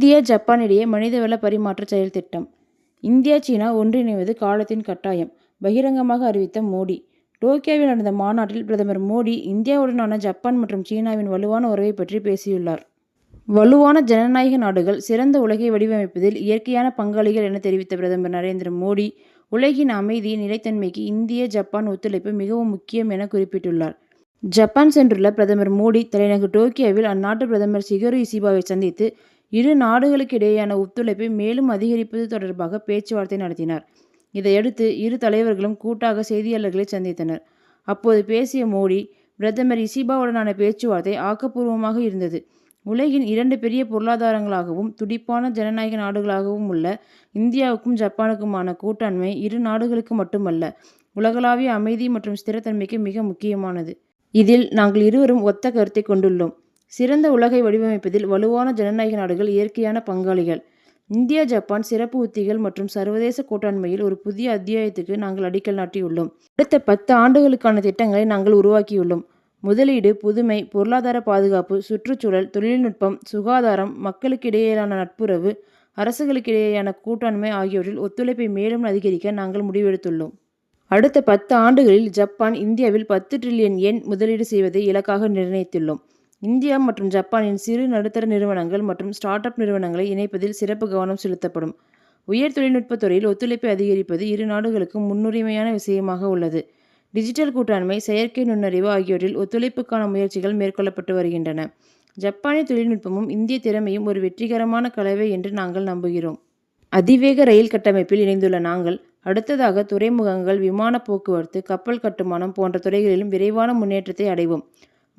Japan இடையே மனிதவள பரிமாற்ற செயல் திட்டம். இந்தியா சீனா ஒன்றிணைவது காலத்தின் கட்டாயம் பகிரங்கமாக அறிவித்த மோடி. டோக்கியோவில் நடந்த மாநாட்டில் பிரதமர் மோடி இந்தியாவுடனான ஜப்பான் மற்றும் சீனாவின் வலுவான உறவை பற்றி பேசியுள்ளார். வலுவான ஜனநாயக நாடுகள் சிறந்த உலகை வடிவமைப்பதில் இயற்கையான பங்காளிகள் என தெரிவித்த பிரதமர் நரேந்திர மோடி உலகின் அமைதி நிலைத்தன்மைக்கு இந்திய ஜப்பான் ஒத்துழைப்பு மிகவும் முக்கியம் என குறிப்பிட்டுள்ளார். ஜப்பான் சென்றுள்ள பிரதமர் மோடி தலைநகர் டோக்கியோவில் அந்நாட்டு பிரதமர் சிகரு இசிபாவை சந்தித்து இரு நாடுகளுக்கு இடையேயான ஒத்துழைப்பை மேலும் அதிகரிப்பது தொடர்பாக பேச்சுவார்த்தை நடத்தினார். இதையடுத்து இரு தலைவர்களும் கூட்டாக செய்தியாளர்களை சந்தித்தனர். அப்போது பேசிய மோடி பிரதமர் இசிபாவுடனான பேச்சுவார்த்தை ஆக்கப்பூர்வமாக இருந்தது. உலகின் இரண்டு பெரிய பொருளாதாரங்களாகவும் துடிப்பான ஜனநாயக நாடுகளாகவும் உள்ள இந்தியாவுக்கும் ஜப்பானுக்குமான கூட்டாண்மை இரு நாடுகளுக்கு மட்டுமல்ல உலகளாவிய அமைதி மற்றும் ஸ்திரத்தன்மைக்கு மிக முக்கியமானது. இதில் நாங்கள் இருவரும் ஒத்த கருத்தை கொண்டுள்ளோம். சிறந்த உலகை வடிவமைப்பதில் வலுவான ஜனநாயக நாடுகள் இயற்கையான பங்காளிகள். இந்தியா ஜப்பான் சிறப்பு உத்திகள் மற்றும் சர்வதேச கூட்டாண்மையில் ஒரு புதிய அத்தியாயத்துக்கு நாங்கள் அடிக்கல் நாட்டியுள்ளோம். அடுத்த பத்து ஆண்டுகளுக்கான திட்டங்களை நாங்கள் உருவாக்கியுள்ளோம். முதலீடு புதுமை பொருளாதார பாதுகாப்பு சுற்றுச்சூழல் தொழில்நுட்பம் சுகாதாரம் மக்களுக்கிடையேயான நட்புறவு அரசுகளுக்கிடையேயான கூட்டாண்மை ஆகியவற்றில் ஒத்துழைப்பை மேலும் அதிகரிக்க நாங்கள் முடிவெடுத்துள்ளோம். அடுத்த பத்து ஆண்டுகளில் ஜப்பான் இந்தியாவில் பத்து டிரில்லியன் எண் முதலீடு செய்வதை இலக்காக நிர்ணயித்துள்ளோம். இந்தியா மற்றும் ஜப்பானின் சிறு நடுத்தர நிறுவனங்கள் மற்றும் ஸ்டார்ட் அப் நிறுவனங்களை இணைப்பதில் சிறப்பு கவனம் செலுத்தப்படும். உயர் தொழில்நுட்பத் துறையில் ஒத்துழைப்பை அதிகரிப்பது இரு நாடுகளுக்கும் முன்னுரிமையான விஷயமாக உள்ளது. டிஜிட்டல் கூட்டாண்மை செயற்கை நுண்ணறிவு ஆகியவற்றில் ஒத்துழைப்புக்கான முயற்சிகள் மேற்கொள்ளப்பட்டு வருகின்றன. ஜப்பானிய தொழில்நுட்பமும் இந்திய திறமையும் ஒரு வெற்றிகரமான கலவை என்று நாங்கள் நம்புகிறோம். அதிவேக ரயில் கட்டமைப்பில் இணைந்துள்ள நாங்கள் அடுத்ததாக துறைமுகங்கள் விமான போக்குவரத்து கப்பல் கட்டுமானம் போன்ற துறைகளிலும் விரைவான முன்னேற்றத்தை அடைவோம்.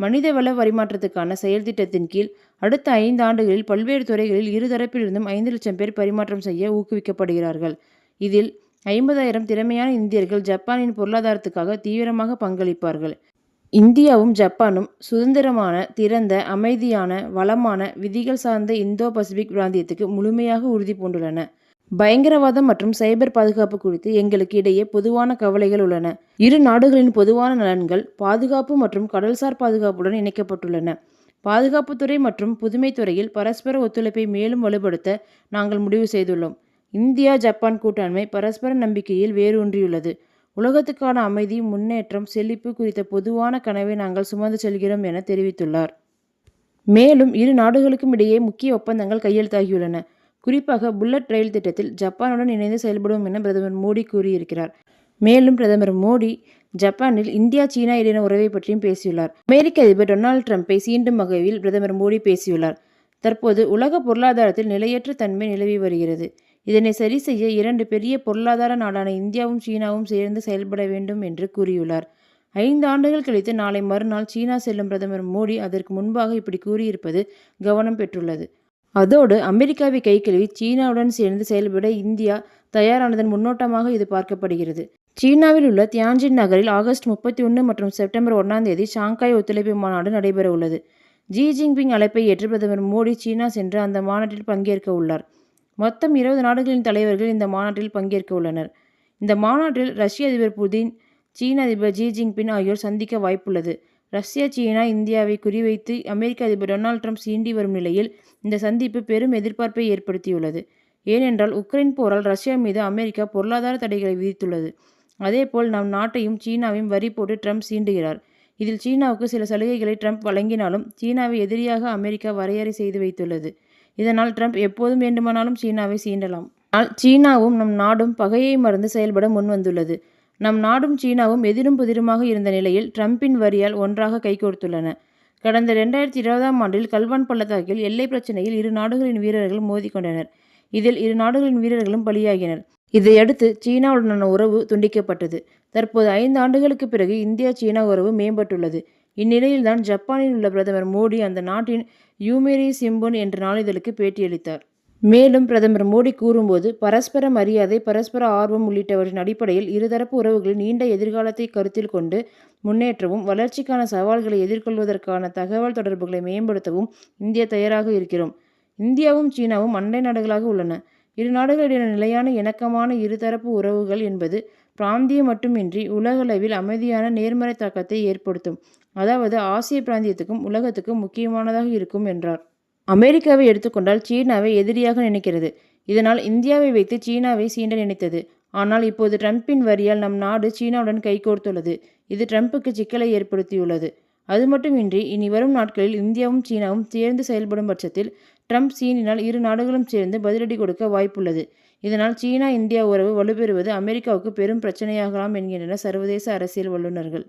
மனிதவள பரிமாற்றத்துக்கான செயல் திட்டத்தின் கீழ் அடுத்த ஐந்து ஆண்டுகளில் பல்வேறு துறைகளில் இருதரப்பிலிருந்தும் ஐந்து லட்சம் பேர் பரிமாற்றம் செய்ய ஊக்குவிக்கப்படுகிறார்கள். இதில் ஐம்பதாயிரம் திறமையான இந்தியர்கள் ஜப்பானின் பொருளாதாரத்துக்காக தீவிரமாக பங்களிப்பார்கள். இந்தியாவும் ஜப்பானும் சுதந்திரமான திறந்த அமைதியான வளமான விதிகள் சார்ந்த இந்தோ பசிபிக் பிராந்தியத்துக்கு முழுமையாக உறுதி பூண்டுள்ளன. பயங்கரவாதம் மற்றும் சைபர் பாதுகாப்பு குறித்து எங்களுக்கு இடையே பொதுவான கவலைகள் உள்ளன. இரு நாடுகளின் பொதுவான நலன்கள் பாதுகாப்பு மற்றும் கடல்சார் பாதுகாப்புடன் இணைக்கப்பட்டுள்ளன. பாதுகாப்புத்துறை மற்றும் புதுமைத்துறையில் பரஸ்பர ஒத்துழைப்பை மேலும் வலுப்படுத்த நாங்கள் முடிவு செய்துள்ளோம். இந்தியா ஜப்பான் கூட்டாண்மை பரஸ்பர நம்பிக்கையில் வேரூன்றியுள்ளது. உலகத்துக்கான அமைதி முன்னேற்றம் செழிப்பு குறித்த பொதுவான கனவை நாங்கள் சுமந்து செல்கிறோம் என தெரிவித்துள்ளார். மேலும் இரு நாடுகளுக்கும் இடையே முக்கிய ஒப்பந்தங்கள் கையெழுத்தாகியுள்ளன. குறிப்பாக புல்லட் ரயில் திட்டத்தில் ஜப்பானுடன் இணைந்து செயல்படுவோம் என பிரதமர் மோடி கூறியிருக்கிறார். மேலும் பிரதமர் மோடி ஜப்பானில் இந்தியா சீனா இடையின உறவை பற்றியும் பேசியுள்ளார். அமெரிக்க அதிபர் டொனால்டு ட்ரம்ப்பை சீண்டும் வகையில் பிரதமர் மோடி பேசியுள்ளார். தற்போது உலக பொருளாதாரத்தில் நிலையற்ற தன்மை நிலவி வருகிறது. இதனை சரி செய்ய இரண்டு பெரிய பொருளாதார நாடான இந்தியாவும் சீனாவும் சேர்ந்து செயல்பட வேண்டும் என்று கூறியுள்ளார். ஐந்து ஆண்டுகள் கழித்து நாளை மறுநாள் சீனா செல்லும் பிரதமர் மோடி அதற்கு முன்பாக இப்படி கூறியிருப்பது கவனம் பெற்றுள்ளது. அதோடு அமெரிக்காவை கை கழுவி சீனாவுடன் சேர்ந்து செயல்பட இந்தியா தயாரானதன் முன்னோட்டமாக இது பார்க்கப்படுகிறது. சீனாவில் உள்ள தியான்ஜின் நகரில் ஆகஸ்ட் முப்பத்தி ஒன்று மற்றும் செப்டம்பர் ஒன்றாம் தேதி ஷாங்காய் ஒத்துழைப்பு மாநாடு நடைபெற உள்ளது. ஜி ஜின்பிங் அழைப்பை ஏற்று பிரதமர் மோடி சீனா சென்று அந்த மாநாட்டில் பங்கேற்க உள்ளார். மொத்தம் இருபது நாடுகளின் தலைவர்கள் இந்த மாநாட்டில் பங்கேற்க உள்ளனர். இந்த மாநாட்டில் ரஷ்ய அதிபர் புதின் சீன அதிபர் ஜி ஜின்பிங் ஆகியோர் சந்திக்க வாய்ப்புள்ளது. ரஷ்யா சீனா இந்தியாவை குறிவைத்து அமெரிக்க அதிபர் டொனால்ட் ட்ரம்ப் சீண்டி வரும் நிலையில் இந்த சந்திப்பு பெரும் எதிர்பார்ப்பை ஏற்படுத்தியுள்ளது. ஏனென்றால் உக்ரைன் போரால் ரஷ்யா மீது அமெரிக்கா பொருளாதார தடைகளை விதித்துள்ளது. அதேபோல் நம் நாட்டையும் சீனாவையும் வரி போட்டு ட்ரம்ப் சீண்டுகிறார். இதில் சீனாவுக்கு சில சலுகைகளை ட்ரம்ப் வழங்கினாலும் சீனாவை எதிரியாக அமெரிக்கா வரையறை செய்து வைத்துள்ளது. இதனால் ட்ரம்ப் எப்போதும் வேண்டுமானாலும் சீனாவை சீண்டலாம். ஆனால் சீனாவும் நம் நாடும் பகையை மறந்து செயல்பட முன்வந்துள்ளது. நம் நாடும் சீனாவும் எதிரும் புதிருமாக இருந்த நிலையில் ட்ரம்பின் வரியால் ஒன்றாக கைகோர்த்துள்ளன கடந்த ரெண்டாயிரத்தி இருபதாம் ஆண்டில் கல்வான் பள்ளத்தாக்கில் எல்லை பிரச்சனையில் இரு நாடுகளின் வீரர்கள் மோதிக்கொண்டனர் இதில் இரு நாடுகளின் வீரர்களும் பலியாகினர். இதையடுத்து சீனாவுடனான உறவு துண்டிக்கப்பட்டது. தற்போது ஐந்து ஆண்டுகளுக்கு பிறகு இந்தியா சீனா உறவு மேம்பட்டுள்ளது. இந்நிலையில்தான் ஜப்பானில் உள்ள பிரதமர் மோடி அந்த நாட்டின் யூமேரி சிம்பொன் என்ற நாளிதழுக்கு பேட்டியளித்தார். மேலும் பிரதமர் மோடி கூறும்போது பரஸ்பர மரியாதை பரஸ்பர ஆர்வம் உள்ளிட்டவற்றின் அடிப்படையில் இருதரப்பு உறவுகளின் நீண்ட எதிர்காலத்தை கருத்தில் கொண்டு முன்னேற்றவும் வளர்ச்சிக்கான சவால்களை எதிர்கொள்வதற்கான தகவல் தொடர்புகளை மேம்படுத்தவும் இந்தியா தயாராக இருக்கிறோம். இந்தியாவும் சீனாவும் அண்டை நாடுகளாக உள்ளன. இரு நாடுகளிடையே நிலையான இணக்கமான இருதரப்பு உறவுகள் என்பது பிராந்தியம் மட்டுமின்றி உலகளவில் அமைதியான நேர்மறை தாக்கத்தை ஏற்படுத்தும். அதாவது ஆசிய பிராந்தியத்துக்கும் உலகத்துக்கும் முக்கியமானதாக இருக்கும் என்றார். அமெரிக்காவை எடுத்துக்கொண்டால் சீனாவை எதிரியாக நினைக்கிறது. இதனால் இந்தியாவை வைத்து சீனாவை சீண்ட நினைத்தது. ஆனால் இப்போது டிரம்பின் வரியால் நம் நாடு சீனாவுடன் கைகோர்த்துள்ளது. இது டிரம்புக்கு சிக்கலை ஏற்படுத்தியுள்ளது. அதுமட்டுமின்றி இனி வரும் நாட்களில் இந்தியாவும் சீனாவும் சேர்ந்து செயல்படும் பட்சத்தில் ட்ரம்ப் சீனினால் இரு நாடுகளும் சேர்ந்து பதிலடி கொடுக்க வாய்ப்புள்ளது. இதனால் சீனா இந்தியா உறவு வலுப்பெறுவது அமெரிக்காவுக்கு பெரும் பிரச்சனையாகலாம் என்கின்றனர் சர்வதேச அரசியல் வல்லுனர்கள்.